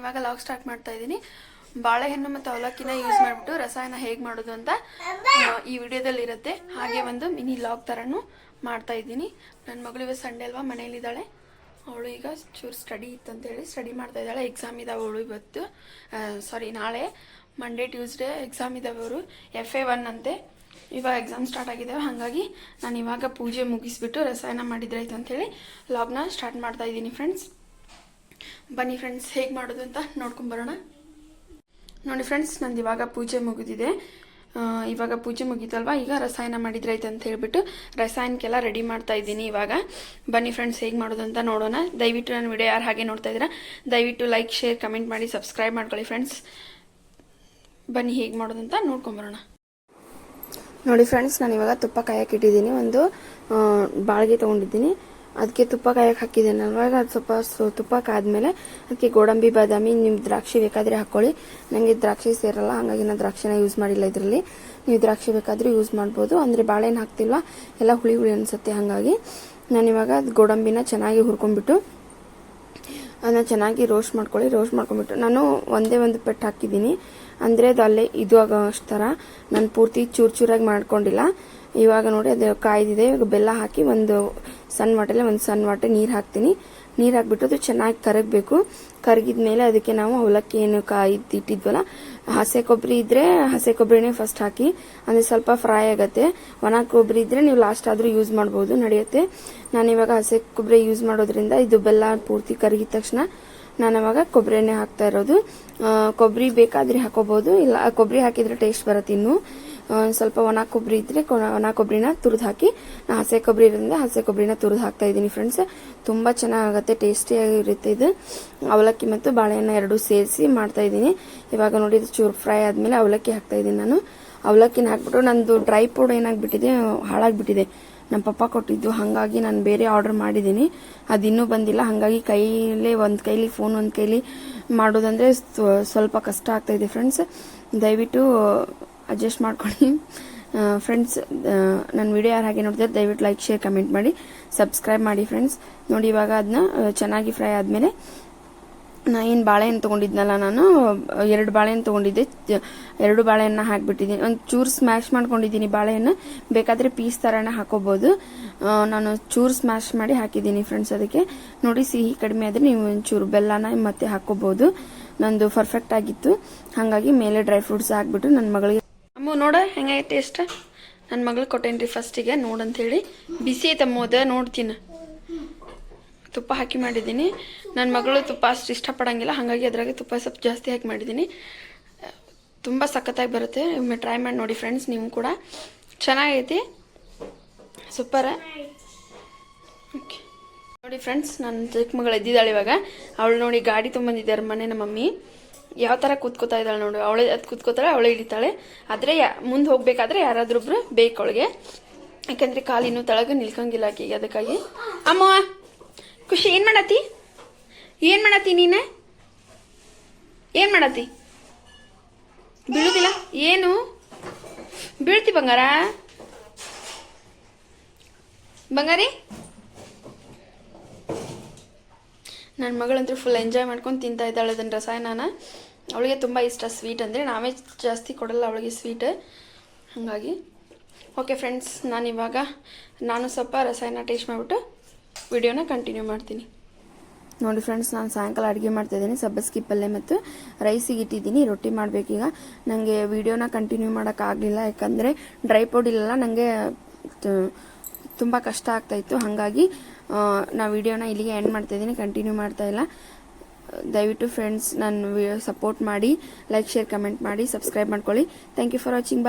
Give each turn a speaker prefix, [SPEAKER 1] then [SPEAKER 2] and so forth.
[SPEAKER 1] ಇವಾಗ log start ಮಾಡ್ತಾ ಇದ್ದೀನಿ. ಬಾಳೆಹಣ್ಣು ಮತ್ತು ಅವಲಕ್ಕಿನ ಯೂಸ್ ಮಾಡಿಬಿಟ್ಟು ರಸಾಯನ ಹೇಗೆ ಮಾಡೋದು ಅಂತ ಈ ವಿಡಿಯೋದಲ್ಲಿ ಇರುತ್ತೆ. ಹಾಗೆ ಒಂದು ಮಿನಿ ಲಾಗ್ ಥರನೂ ಮಾಡ್ತಾ ಇದ್ದೀನಿ. ನನ್ನ ಮಗಳು ಇವತ್ತು ಸಂಡೇ ಅಲ್ವಾ ಮನೇಲಿದ್ದಾಳೆ ಅವಳು ಈಗ ಚೂರು ಸ್ಟಡಿ ಇತ್ತು ಅಂತೇಳಿ ಸ್ಟಡಿ ಮಾಡ್ತಾ ಇದ್ದಾಳೆ. ಎಕ್ಸಾಮ್ ಇದ್ದಾವೆ ಅವಳು ಇವತ್ತು. ಸಾರಿ ನಾಳೆ ಮಂಡೇ ಟ್ಯೂಸ್ಡೇ ಎಕ್ಸಾಮ್ ಇದ್ದಾವೆ ಅವರು. ಎಫ್ ಎ ಒನ್ ಅಂತೆ. ಇವಾಗ ಎಕ್ಸಾಮ್ ಸ್ಟಾರ್ಟ್ ಆಗಿದ್ದಾವೆ ಹಾಗಾಗಿ ನಾನು ಇವಾಗ ಪೂಜೆ ಮುಗಿಸ್ಬಿಟ್ಟು ರಸಾಯನ ಮಾಡಿದ್ರಾಯ್ತು ಅಂತೇಳಿ ಲಾಗ್ನ ಸ್ಟಾರ್ಟ್ ಮಾಡ್ತಾ ಇದ್ದೀನಿ ಫ್ರೆಂಡ್ಸ್ ಬನ್ನಿ ಫ್ರೆಂಡ್ಸ್ ಹೇಗೆ ಮಾಡೋದು ಅಂತ ನೋಡ್ಕೊಂಬರೋಣ ನೋಡಿ ಫ್ರೆಂಡ್ಸ್ ನಂದು ಇವಾಗ ಪೂಜೆ ಮುಗಿದಿದೆ. ಇವಾಗ ಪೂಜೆ ಮುಗೀತಲ್ವ? ಈಗ ರಸಾಯನ ಮಾಡಿದ್ರಾಯ್ತು ಅಂತ ಹೇಳ್ಬಿಟ್ಟು ರಸಾಯನಕ್ಕೆಲ್ಲ ರೆಡಿ ಮಾಡ್ತಾ ಇದ್ದೀನಿ ಇವಾಗ. ಬನ್ನಿ ಫ್ರೆಂಡ್ಸ್ ಹೇಗೆ ಮಾಡೋದು ಅಂತ ನೋಡೋಣ. ದಯವಿಟ್ಟು ನಾನು ವಿಡಿಯೋ ಯಾರು ಹಾಗೆ ನೋಡ್ತಾ ಇದ್ದೀರಾ, ದಯವಿಟ್ಟು ಲೈಕ್ ಶೇರ್ ಕಮೆಂಟ್ ಮಾಡಿ ಸಬ್ಸ್ಕ್ರೈಬ್ ಮಾಡ್ಕೊಳ್ಳಿ ಫ್ರೆಂಡ್ಸ್ ಬನ್ನಿ ಹೇಗೆ ಮಾಡೋದು ಅಂತ ನೋಡ್ಕೊಂಬರೋಣ ನೋಡಿ ಫ್ರೆಂಡ್ಸ್ ನಾನು ಇವಾಗ ತುಪ್ಪ ಕಾಯಕ್ಕೆ ಇಟ್ಟಿದ್ದೀನಿ. ಒಂದು ಬಾಳಿಗೆ ತೊಗೊಂಡಿದ್ದೀನಿ. ಅದಕ್ಕೆ ತುಪ್ಪ ಕಾಯಕ್ಕೆ ಹಾಕಿದ್ದೇನೆ ಅಲ್ವಾಗ ಅದು ಸ್ವಲ್ಪ ಸ್ವ- ತುಪ್ಪ ಕಾದ್ಮೇಲೆ ಅದಕ್ಕೆ ಗೋಡಂಬಿ, ಬಾದಾಮಿ ನಿಮ್ಮ ದ್ರಾಕ್ಷಿ ಬೇಕಾದರೆ ಹಾಕ್ಕೊಳ್ಳಿ ನನಗೆ ದ್ರಾಕ್ಷಿ ಸೇರಲ್ಲ, ಹಾಗಾಗಿ ನಾನು ದ್ರಾಕ್ಷಿನ ಯೂಸ್ ಮಾಡಿಲ್ಲ ಇದರಲ್ಲಿ. ನೀವು ದ್ರಾಕ್ಷಿ ಬೇಕಾದರೂ ಯೂಸ್ ಮಾಡ್ಬೋದು. ಅಂದರೆ ಬಾಳೆಹಣ್ಣು ಹಾಕ್ತಿಲ್ವ? ಎಲ್ಲ ಹುಳಿ ಹುಳಿ ಅನಿಸುತ್ತೆ ಹಾಗಾಗಿ. ನಾನು ಅದು ಗೋಡಂಬಿನ ಚೆನ್ನಾಗಿ ಹುರ್ಕೊಂಡ್ಬಿಟ್ಟು ಅದನ್ನ ಚೆನ್ನಾಗಿ ರೋಸ್ಟ್ ಮಾಡ್ಕೊಳ್ಳಿ. ರೋಸ್ಟ್ ಮಾಡ್ಕೊಂಡ್ಬಿಟ್ಟು ನಾನು ಒಂದೇ ಒಂದು ಪೆಟ್ಟು ಹಾಕಿದ್ದೀನಿ. ಅಂದರೆ ಅದು ಅಲ್ಲೇ ಇದು ಆಗೋ ಥರ ನಾನು ಪೂರ್ತಿ ಚೂರು ಚೂರಾಗಿ ಮಾಡ್ಕೊಂಡಿಲ್ಲ. ಇವಾಗ ನೋಡಿ ಅದು ಕಾಯ್ದಿದೆ. ಇವಾಗ ಬೆಲ್ಲ ಹಾಕಿ ಒಂದು ಸಣ್ಣ ವಾಟೆಲೆ, ಒಂದು ಸಣ್ಣ ವಾಟೆ ನೀರು ಹಾಕ್ತೀನಿ. ನೀರು ಹಾಕ್ಬಿಟ್ಟು ಅದು ಚೆನ್ನಾಗಿ ಕರಗಬೇಕು. ಕರಗಿದ ಮೇಲೆ ಅದಕ್ಕೆ ನಾವು ಅವಲಕ್ಕಿ ಏನು ಕಾಯಿ ಇಟ್ಟಿದ್ವಲ್ಲ, ಹಸೆ ಕೊಬ್ಬರಿ ಇದ್ರೆ ಹಸೆ ಕೊಬ್ಬರಿನೇ ಫಸ್ಟ್ ಹಾಕಿ, ಅಂದರೆ ಸ್ವಲ್ಪ ಫ್ರೈ ಆಗುತ್ತೆ. ಒಣ ಕೊಬ್ಬರಿ ಇದ್ರೆ ನೀವು ಲಾಸ್ಟ್ ಆದರೂ ಯೂಸ್ ಮಾಡ್ಬೋದು, ನಡೆಯುತ್ತೆ. ನಾನು ಇವಾಗ ಹಸೆ ಕೊಬ್ಬರಿ ಯೂಸ್ ಮಾಡೋದ್ರಿಂದ ಇದು ಬೆಲ್ಲ ಪೂರ್ತಿ ಕರಗಿದ ತಕ್ಷಣ ನಾನು ಅವಾಗ ಕೊಬ್ಬರಿ ಎಣ್ಣೆ ಹಾಕ್ತಾ ಇರೋದು. ಕೊಬ್ಬರಿ ಬೇಕಾದ್ರೆ ಹಾಕೋಬಹುದು ಇಲ್ಲ, ಕೊಬ್ಬರಿ ಹಾಕಿದ್ರೆ ಟೇಸ್ಟ್ ಬರುತ್ತೆ ಇನ್ನು. ಸ್ವಲ್ಪ ಒಣ ಕೊಬ್ಬರಿ ಇದ್ರೆ ಕೊ- ಒಣ ಕೊಬ್ಬರಿನ ತುರಿದು ಹಾಕಿ, ನಾ ಹಸೆ ಕೊಬ್ಬರಿ ಇರೋದ್ರಿಂದ ಹಸೆ ಕೊಬ್ಬರಿನ ತುರಿದು ಹಾಕ್ತಾ ಇದ್ದೀನಿ ಫ್ರೆಂಡ್ಸ್ ತುಂಬ ಚೆನ್ನಾಗುತ್ತೆ, ಟೇಸ್ಟಿಯಾಗಿರುತ್ತೆ ಇದು. ಅವಲಕ್ಕಿ ಮತ್ತು ಬಾಳೆಹಣ್ಣು ಎರಡು ಸೇರಿಸಿ ಮಾಡ್ತಾ ಇದ್ದೀನಿ. ಇವಾಗ ನೋಡಿ, ಇದು ಚೂರು ಫ್ರೈ ಆದ್ಮೇಲೆ ಅವಲಕ್ಕಿ ಹಾಕ್ತಾ ಇದ್ದೀನಿ ನಾನು. ಅವಲಕ್ಕಿನ ಹಾಕ್ಬಿಟ್ಟು ನಂದು ಡ್ರೈ ಫುಡ್ ಏನಾಗ್ಬಿಟ್ಟಿದೆ, ಹಾಳಾಗ್ಬಿಟ್ಟಿದೆ. ನಮ್ಮ ಪಪ್ಪ ಕೊಟ್ಟಿದ್ದು, ಹಾಗಾಗಿ ನಾನು ಬೇರೆ ಆರ್ಡರ್ ಮಾಡಿದ್ದೀನಿ. ಅದು ಇನ್ನೂ ಬಂದಿಲ್ಲ, ಹಾಗಾಗಿ ಕೈಲೇ ಒಂದು ಕೈಲಿ ಫೋನ್ ಒಂದು ಕೈಲಿ ಮಾಡೋದಂದ್ರೆ ಸ್ವ- ಸ್ವಲ್ಪ ಕಷ್ಟ ಆಗ್ತಾ ಇದೆ ಫ್ರೆಂಡ್ಸ್ ದಯವಿಟ್ಟು ಅಡ್ಜಸ್ಟ್ ಮಾಡ್ಕೊಳ್ಳಿ. ಫ್ರೆಂಡ್ಸ್ ನನ್ನ ವಿಡಿಯೋ ಯಾರು ಹಾಗೆ ನೋಡಿದ್ರೆ ದಯವಿಟ್ಟು ಲೈಕ್ ಶೇರ್ ಕಮೆಂಟ್ ಮಾಡಿ. ಸಬ್ಸ್ಕ್ರೈಬ್ ಮಾಡಿ ಫ್ರೆಂಡ್ಸ್ ನೋಡಿ, ಇವಾಗ ಅದನ್ನ ಚೆನ್ನಾಗಿ ಫ್ರೈ ಆದಮೇಲೆ ನಾ ಏನು ಬಾಳೆಹಣ್ಣು ತೊಗೊಂಡಿದ್ನಲ್ಲ ನಾನು, ಎರಡು ಬಾಳೆಹಣ್ಣು ತೊಗೊಂಡಿದ್ದೆ. ಎರಡು ಬಾಳೆಹಣ್ಣ ಹಾಕ್ಬಿಟ್ಟಿದ್ದೀನಿ ಒಂದು ಚೂರು ಸ್ಮ್ಯಾಶ್ ಮಾಡ್ಕೊಂಡಿದ್ದೀನಿ ಬಾಳೆಹಣ್ಣು. ಬೇಕಾದರೆ ಪೀಸ್ ಥರನೇ ಹಾಕೋಬೋದು. ನಾನು ಚೂರು ಸ್ಮ್ಯಾಶ್ ಮಾಡಿ ಹಾಕಿದ್ದೀನಿ ಫ್ರೆಂಡ್ಸ್ ಅದಕ್ಕೆ. ನೋಡಿ, ಸಿಹಿ ಕಡಿಮೆ ಆದರೆ ನೀವು ಒಂಚೂರು ಬೆಲ್ಲನ ಮತ್ತೆ ಹಾಕೋಬೋದು. ನಂದು ಪರ್ಫೆಕ್ಟ್ ಆಗಿತ್ತು. ಹಾಗಾಗಿ ಮೇಲೆ ಡ್ರೈ ಫ್ರೂಟ್ಸ್ ಹಾಕ್ಬಿಟ್ಟು ನನ್ನ ಮಗಳಿಗೆ ಅಮ್ಮ ನೋಡ ಹೆಂಗೈತೆ ಎಷ್ಟ? ನನ್ನ ಮಗಳಿಗೆ ಕೊಟ್ಟೇನ್ರಿ ಫಸ್ಟಿಗೆ ನೋಡಂತೇಳಿ. ಬಿಸಿ ಐತಮ್ಮ ಅದ ನೋಡ್ತೀನಿ. ತುಪ್ಪ ಹಾಕಿ ಮಾಡಿದ್ದೀನಿ. ನನ್ನ ಮಗಳು ತುಪ್ಪ ಅಷ್ಟು ಇಷ್ಟಪಡಂಗಿಲ್ಲ, ಹಾಗಾಗಿ ಅದ್ರಾಗೆ ತುಪ್ಪ ಸ್ವಲ್ಪ ಜಾಸ್ತಿ ಹಾಕಿ ಮಾಡಿದ್ದೀನಿ. ತುಂಬ ಸಖತ್ತಾಗಿ ಬರುತ್ತೆ. ಒಮ್ಮೆ ಟ್ರೈ ಮಾಡಿ ನೋಡಿ ಫ್ರೆಂಡ್ಸ್ ನೀವು ಕೂಡ. ಚೆನ್ನಾಗೈತಿ? ಸೂಪರ ಓಕೆ ನೋಡಿ ಫ್ರೆಂಡ್ಸ್ ನನ್ನ ಚಿಕ್ಕ ಮಗಳು ಇದ್ದಿದ್ದಾಳೆ ಇವಾಗ. ಅವಳು ನೋಡಿ ಗಾಡಿ ತೊಗೊಂಬಂದಿದ್ದಾರೆ ಮನೆ, ನಮ್ಮ ಮಮ್ಮಿ. ಯಾವ ಥರ ಕೂತ್ಕೋತಾ ಇದ್ದಾಳೆ ನೋಡು, ಅವಳೆ ಅದು ಕೂತ್ಕೋತಾಳೆ, ಅವಳೆ ಹಿಡಿತಾಳೆ ಆದರೆ ಮುಂದೆ ಹೋಗ್ಬೇಕಾದ್ರೆ ಯಾರಾದ್ರೊಬ್ರು ಬೇಕು ಅವಳಿಗೆ. ಯಾಕಂದ್ರೆ ಕಾಲಿನೂ ತಳಗ ನಿಲ್ಕಂಗಿಲ್ಲ ಆಕೆಗೆ ಅದಕ್ಕಾಗಿ. ಅಮ್ಮ, ಖುಷಿ, ಏನು ಮಾಡತ್ತಿ? ಏನು ಮಾಡತ್ತಿ ನೀನೆ? ಏನು ಮಾಡತ್ತಿ? ಬೀಳುದಿಲ್ಲ? ಏನು? ಬೀಳ್ತಿ ಬಂಗಾರ? ಬಂಗಾರಿ? ನನ್ನ ಮಗಳಂತೂ ಫುಲ್ ಎಂಜಾಯ್ ಮಾಡ್ಕೊಂಡು ತಿಂತಾ ಇದ್ದಾಳೆ ಅದನ್ನ ರಸಾಯನನ. ಅವಳಿಗೆ ತುಂಬ ಇಷ್ಟ ಸ್ವೀಟ್ ಅಂದರೆ ನಾವೇ ಜಾಸ್ತಿ ಕೊಡಲ್ಲ ಅವಳಿಗೆ ಸ್ವೀಟ್ ಹಾಗಾಗಿ ಓಕೆ ಫ್ರೆಂಡ್ಸ್ ನಾನಿವಾಗ, ನಾನು ಸ್ವಲ್ಪ ರಸಾಯನ ಟೇಸ್ಟ್ ಮಾಡಿಬಿಟ್ಟು ವಿಡಿಯೋನ ಕಂಟಿನ್ಯೂ ಮಾಡ್ತೀನಿ. ನೋಡಿ ಫ್ರೆಂಡ್ಸ್ ನಾನು ಸಾಯಂಕಾಲ ಅಡುಗೆ ಮಾಡ್ತಾಯಿದ್ದೀನಿ ಸಬ್ಬಸ್ಗಿ ಪಲ್ಯ ಮತ್ತು ರೈಸಿಗೆ ಇಟ್ಟಿದ್ದೀನಿ, ರೊಟ್ಟಿ ಮಾಡಬೇಕೀಗ ನನಗೆ ವಿಡಿಯೋನ ಕಂಟಿನ್ಯೂ ಮಾಡೋಕ್ಕಾಗಲಿಲ್ಲ ಯಾಕಂದರೆ ಡ್ರೈ ಪೌಡ್ ಇಲ್ಲಲ್ಲ ನನಗೆ ತುಂಬ ಕಷ್ಟ ಆಗ್ತಾಯಿತ್ತು ಹಾಗಾಗಿ ನಾ ವಿಡಿಯೋನ ಇಲ್ಲಿಗೆ ಎಂಡ್ ಮಾಡ್ತಾಯಿದ್ದೀನಿ ಕಂಟಿನ್ಯೂ ಮಾಡ್ತಾ ಇಲ್ಲ. ದಯವಿಟ್ಟು ಫ್ರೆಂಡ್ಸ್ ನನ್ನ ಸಪೋರ್ಟ್ ಮಾಡಿ ಲೈಕ್ ಶೇರ್ ಕಮೆಂಟ್ ಮಾಡಿ ಸಬ್ಸ್ಕ್ರೈಬ್ ಮಾಡ್ಕೊಳ್ಳಿ. Thank you for watching bye